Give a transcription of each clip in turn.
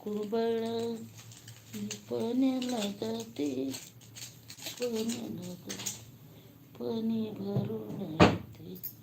कुबळ बाळा मी पाण्याला जाते पाण्याला जाते पाणी भरून येते.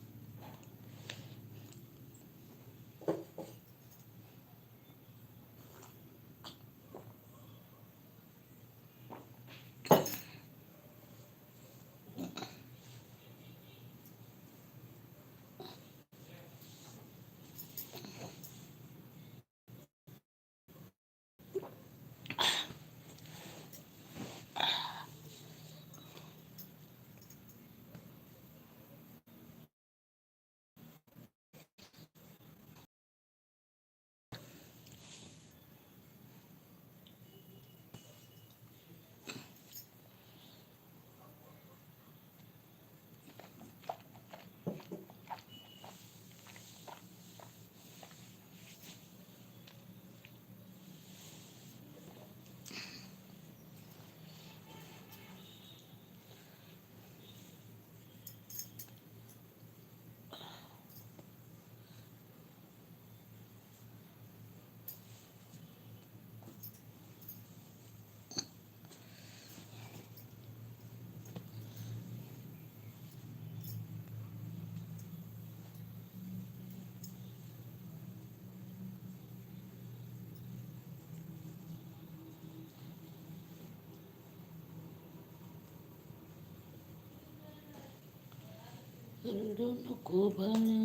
रडू नको बाळा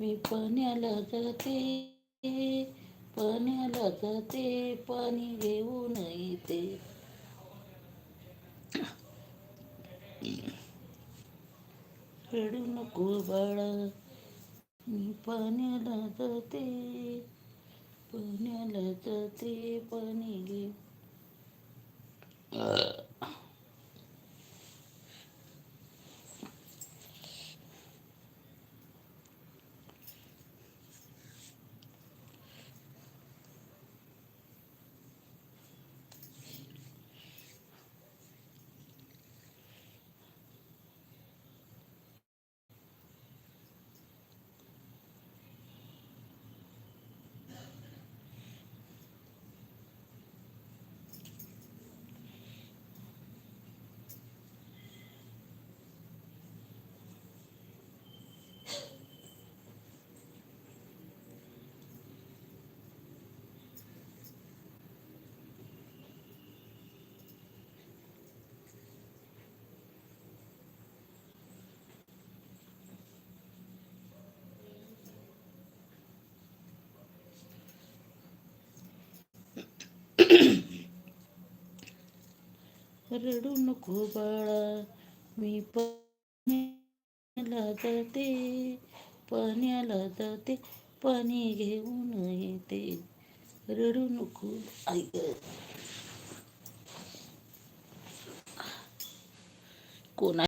मी पाण्याला जाते पाण्याला जाते पाणी घेऊन येते. रडू नको बाळा. मी पाण्याला जाते पाण्याला जाते पाणी घे रडू नको बाळा मी पाण्याला जाते पाण्याला जाते पाणी घेऊन येते. रडू नको ऐक कोणा